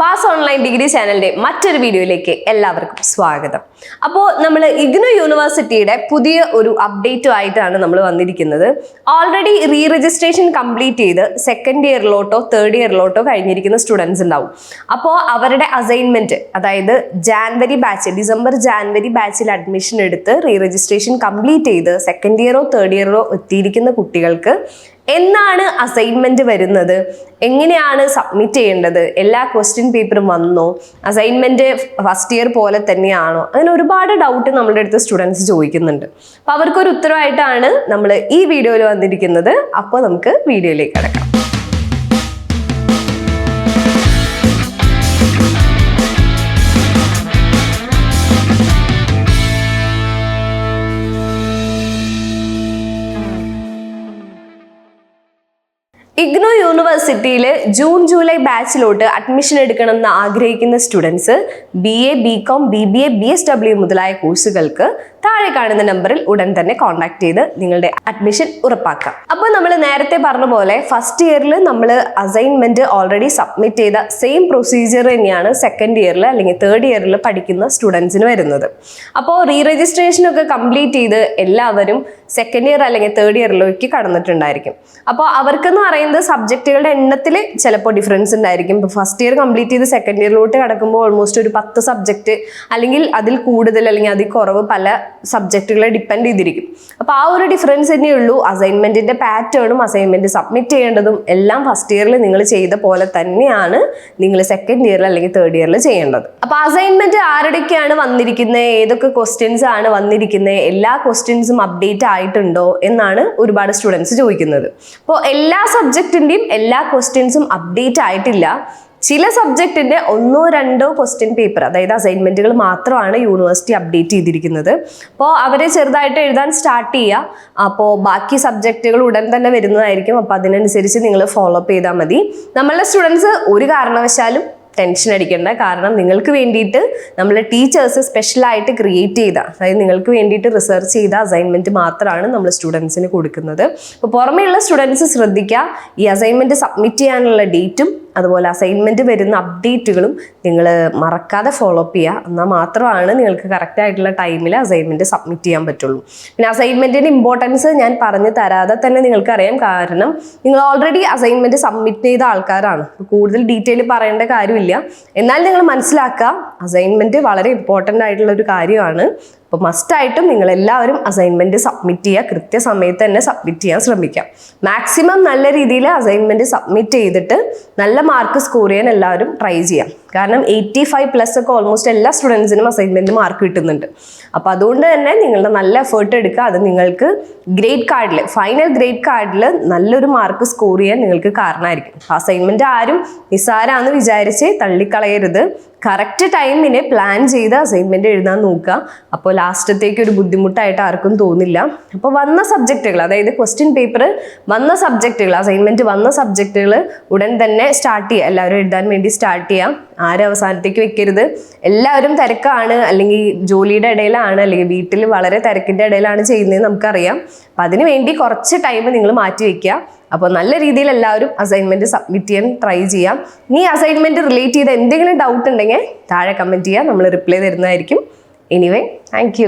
Bass online degree ചാനലിന്റെ മറ്റൊരു വീഡിയോയിലേക്ക് എല്ലാവർക്കും സ്വാഗതം. അപ്പോൾ നമ്മൾ ഇഗ്നു യൂണിവേഴ്സിറ്റിയുടെ പുതിയ ഒരു അപ്ഡേറ്റും ആയിട്ടാണ് നമ്മൾ വന്നിരിക്കുന്നത്. ഓൾറെഡി റീ രജിസ്ട്രേഷൻ കംപ്ലീറ്റ് ചെയ്ത് സെക്കൻഡ് ഇയറിലോട്ടോ തേർഡ് ഇയറിലോട്ടോ കഴിഞ്ഞിരിക്കുന്ന സ്റ്റുഡൻസ് ഉണ്ടാവും. അപ്പോൾ അവരുടെ അസൈൻമെന്റ് അതായത് ജാൻവരി ബാച്ച് ഡിസംബർ ജാൻവരി ബാച്ചിൽ അഡ്മിഷൻ എടുത്ത് റീ രജിസ്ട്രേഷൻ കംപ്ലീറ്റ് ചെയ്ത് സെക്കൻഡ് ഇയറോ തേർഡ് ഇയറോ എത്തിയിരിക്കുന്ന കുട്ടികൾക്ക് എന്നാണ് അസൈൻമെന്റ് വരുന്നത്? എങ്ങനെയാണ് സബ്മിറ്റ് ചെയ്യേണ്ടത്? എല്ലാ ക്വസ്റ്റ്യൻ പേപ്പറും വന്നോ? അസൈൻമെന്റ് ഫസ്റ്റ് ഇയർ പോലെ തന്നെയാണോ? അങ്ങനെ ഒരുപാട് ഡൗട്ട് നമ്മുടെ അടുത്ത് സ്റ്റുഡൻസ് ചോദിക്കുന്നുണ്ട്. അപ്പൊ അവർക്കൊരു ഉത്തരവായിട്ടാണ് നമ്മൾ ഈ വീഡിയോയിൽ വന്നിരിക്കുന്നത്. അപ്പോൾ നമുക്ക് വീഡിയോയിലേക്ക് കിടക്കാം. ഇഗ്നോ യൂണിവേഴ്സിറ്റിയിൽ ജൂൺ ജൂലൈ ബാച്ചിലോട്ട് അഡ്മിഷൻ എടുക്കണമെന്ന് ആഗ്രഹിക്കുന്ന students B A B com B B A B S W മുതലായ കോഴ്സുകൾക്ക് താഴെ കാണുന്ന നമ്പറിൽ ഉടൻ തന്നെ കോൺടാക്ട് ചെയ്ത് നിങ്ങളുടെ അഡ്മിഷൻ ഉറപ്പാക്കാം. അപ്പോൾ നമ്മൾ നേരത്തെ പറഞ്ഞ പോലെ ഫസ്റ്റ് ഇയറിൽ നമ്മൾ അസൈൻമെന്റ് ഓൾറെഡി സബ്മിറ്റ് ചെയ്ത സെയിം പ്രൊസീജിയർ തന്നെയാണ് സെക്കൻഡ് ഇയറിൽ അല്ലെങ്കിൽ തേർഡ് ഇയറിൽ പഠിക്കുന്ന സ്റ്റുഡൻസിന് വരുന്നത്. അപ്പോൾ റീ രജിസ്ട്രേഷൻ ഒക്കെ കംപ്ലീറ്റ് ചെയ്ത് എല്ലാവരും സെക്കൻഡ് ഇയർ അല്ലെങ്കിൽ തേർഡ് ഇയറിലേക്ക് കടന്നിട്ടുണ്ടായിരിക്കും. അപ്പോൾ അവർക്കെന്ന് പറയുന്നത് സബ്ജക്റ്റുകളുടെ എണ്ണത്തിൽ ചിലപ്പോൾ ഡിഫറൻസ് ഉണ്ടായിരിക്കും. ഇപ്പോൾ ഫസ്റ്റ് ഇയർ കംപ്ലീറ്റ് ചെയ്ത് സെക്കൻഡ് ഇയറിലോട്ട് കടക്കുമ്പോൾ ഓൾമോസ്റ്റ് ഒരു പത്ത് സബ്ജക്റ്റ് അല്ലെങ്കിൽ അതിൽ കൂടുതൽ അല്ലെങ്കിൽ അതിൽ കുറവ് പല സബ്ജക്റ്റുകളെ ഡിപ്പെൻഡ് ചെയ്തിരിക്കും. അപ്പോൾ ആ ഒരു ഡിഫറൻസ് തന്നെയുള്ളൂ അസൈൻമെന്റിന്റെ പാറ്റേണും അസൈൻമെന്റ് സബ്മിറ്റ് ചെയ്യേണ്ടതും എല്ലാം ഫസ്റ്റ് ഇയറിൽ നിങ്ങൾ ചെയ്ത പോലെ തന്നെയാണ് നിങ്ങൾ സെക്കൻഡ് ഇയറിൽ അല്ലെങ്കിൽ തേർഡ് ഇയറിൽ ചെയ്യേണ്ടത്. അപ്പോൾ അസൈൻമെന്റ് ആരുടെയൊക്കെയാണ് വന്നിരിക്കുന്നത് ഏതൊക്കെ ക്വസ്റ്റ്യൻസ് ആണ് വന്നിരിക്കുന്നത് എല്ലാ ക്വസ്റ്റ്യൻസും അപ്ഡേറ്റ് ആയിട്ടുണ്ടോ എന്നാണ് ഒരുപാട് സ്റ്റുഡൻസ് ചോദിക്കുന്നത്. അപ്പോൾ എല്ലാ സബ്ജക്റ്റിന്റെയും എല്ലാ ക്വസ്റ്റ്യൻസും അപ്ഡേറ്റ് ആയിട്ടില്ല. ചില സബ്ജക്റ്റിന്റെ ഒന്നോ രണ്ടോ ക്വസ്റ്റ്യൻ പേപ്പർ അതായത് അസൈൻമെന്റുകൾ മാത്രമാണ് യൂണിവേഴ്സിറ്റി അപ്ഡേറ്റ് ചെയ്തിരിക്കുന്നത്. അപ്പോൾ അവരെ ചെറുതായിട്ട് എഴുതാൻ സ്റ്റാർട്ട് ചെയ്യുക. അപ്പോൾ ബാക്കി സബ്ജക്റ്റുകൾ ഉടൻ തന്നെ വരുന്നതായിരിക്കും. അപ്പോൾ അതിനനുസരിച്ച് നിങ്ങൾ ഫോളോ അപ്പ് ചെയ്താൽ മതി. നമ്മളുടെ സ്റ്റുഡൻസ് ഒരു കാരണവശാലും ടെൻഷൻ അടിക്കേണ്ട. കാരണം നിങ്ങൾക്ക് വേണ്ടിയിട്ട് നമ്മളെ ടീച്ചേഴ്സ് സ്പെഷ്യലായിട്ട് ക്രിയേറ്റ് ചെയ്ത അതായത് നിങ്ങൾക്ക് വേണ്ടിയിട്ട് റിസർച്ച് ചെയ്ത അസൈൻമെന്റ് മാത്രമാണ് നമ്മൾ സ്റ്റുഡൻസിന് കൊടുക്കുന്നത്. അപ്പോൾ പുറമെയുള്ള സ്റ്റുഡൻസ് ശ്രദ്ധിക്കുക. ഈ അസൈൻമെന്റ് സബ്മിറ്റ് ചെയ്യാനുള്ള ഡേറ്റും അതുപോലെ അസൈൻമെന്റ് വരുന്ന അപ്ഡേറ്റുകളും നിങ്ങൾ മറക്കാതെ ഫോളോ അപ്പ് ചെയ്യുക എന്നാൽ മാത്രമാണ് നിങ്ങൾക്ക് കറക്റ്റ് ആയിട്ടുള്ള ടൈമിൽ അസൈൻമെന്റ് സബ്മിറ്റ് ചെയ്യാൻ പറ്റുള്ളൂ. പിന്നെ അസൈൻമെന്റിന്റെ ഇമ്പോർട്ടൻസ് ഞാൻ പറഞ്ഞു തരാതെ തന്നെ നിങ്ങൾക്ക് അറിയാം. കാരണം നിങ്ങൾ ഓൾറെഡി അസൈൻമെന്റ് സബ്മിറ്റ് ചെയ്ത ആൾക്കാരാണ്. കൂടുതൽ ഡീറ്റെയിൽ പറയേണ്ട കാര്യമില്ല. എന്നാൽ നിങ്ങൾ മനസ്സിലാക്കുക അസൈൻമെന്റ് വളരെ ഇമ്പോർട്ടന്റ് ആയിട്ടുള്ള ഒരു കാര്യമാണ്. അപ്പോൾ മസ്റ്റായിട്ടും നിങ്ങളെല്ലാവരും അസൈൻമെന്റ് സബ്മിറ്റ് ചെയ്യുക. കൃത്യസമയത്ത് തന്നെ സബ്മിറ്റ് ചെയ്യാൻ ശ്രമിക്കാം. മാക്സിമം നല്ല രീതിയിൽ അസൈൻമെന്റ് സബ്മിറ്റ് ചെയ്തിട്ട് നല്ല മാർക്ക് സ്കോർ ചെയ്യാൻ എല്ലാവരും ട്രൈ ചെയ്യാം. കാരണം എയ്റ്റി ഫൈവ് പ്ലസ് ഒക്കെ ഓൾമോസ്റ്റ് എല്ലാ സ്റ്റുഡൻസിനും അസൈൻമെന്റ് മാർക്ക് കിട്ടുന്നുണ്ട്. അപ്പോൾ അതുകൊണ്ട് തന്നെ നിങ്ങളുടെ നല്ല എഫേർട്ട് എടുക്കുക. അത് നിങ്ങൾക്ക് ഗ്രേഡ് കാർഡിൽ ഫൈനൽ ഗ്രേഡ് കാർഡിൽ നല്ലൊരു മാർക്ക് സ്കോർ ചെയ്യാൻ നിങ്ങൾക്ക് കാരണമായിരിക്കും. അസൈൻമെന്റ് ആരും നിസ്സാരാന്ന് വിചാരിച്ച് തള്ളിക്കളയരുത്. കറക്റ്റ് ടൈമിന് പ്ലാൻ ചെയ്ത് അസൈൻമെന്റ് എഴുതാൻ നോക്കുക. അപ്പോൾ ലാസ്റ്റത്തേക്ക് ഒരു ബുദ്ധിമുട്ടായിട്ട് ആർക്കും തോന്നില്ല. അപ്പോൾ വന്ന സബ്ജക്റ്റുകൾ അതായത് ക്വസ്റ്റ്യൻ പേപ്പർ വന്ന സബ്ജക്റ്റുകൾ അസൈൻമെന്റ് വന്ന സബ്ജക്റ്റുകൾ ഉടൻ തന്നെ സ്റ്റാർട്ട് ചെയ്യുക. എല്ലാവരും എഴുതാൻ വേണ്ടി സ്റ്റാർട്ട് ചെയ്യാം ആരും അവസാനത്തേക്ക് വെക്കരുത്. എല്ലാവരും തിരക്കാണ് അല്ലെങ്കിൽ ജോലിയുടെ ഇടയിലാണ് അല്ലെങ്കിൽ വീട്ടിൽ വളരെ തിരക്കിന്റെ ഇടയിലാണ് ചെയ്യുന്നത് നമുക്കറിയാം. അപ്പം അതിന് വേണ്ടി കുറച്ച് ടൈം നിങ്ങൾ മാറ്റി വെക്കുക. അപ്പോൾ നല്ല രീതിയിൽ എല്ലാവരും അസൈൻമെന്റ് സബ്മിറ്റ് ചെയ്യാൻ ട്രൈ ചെയ്യാം. നീ അസൈൻമെന്റ് റിലേറ്റ് ചെയ്ത എന്തെങ്കിലും ഡൗട്ട് ഉണ്ടെങ്കിൽ താഴെ കമന്റ് ചെയ്യാം. നമ്മൾ റിപ്ലൈ തരുന്നതായിരിക്കും. Anyway thank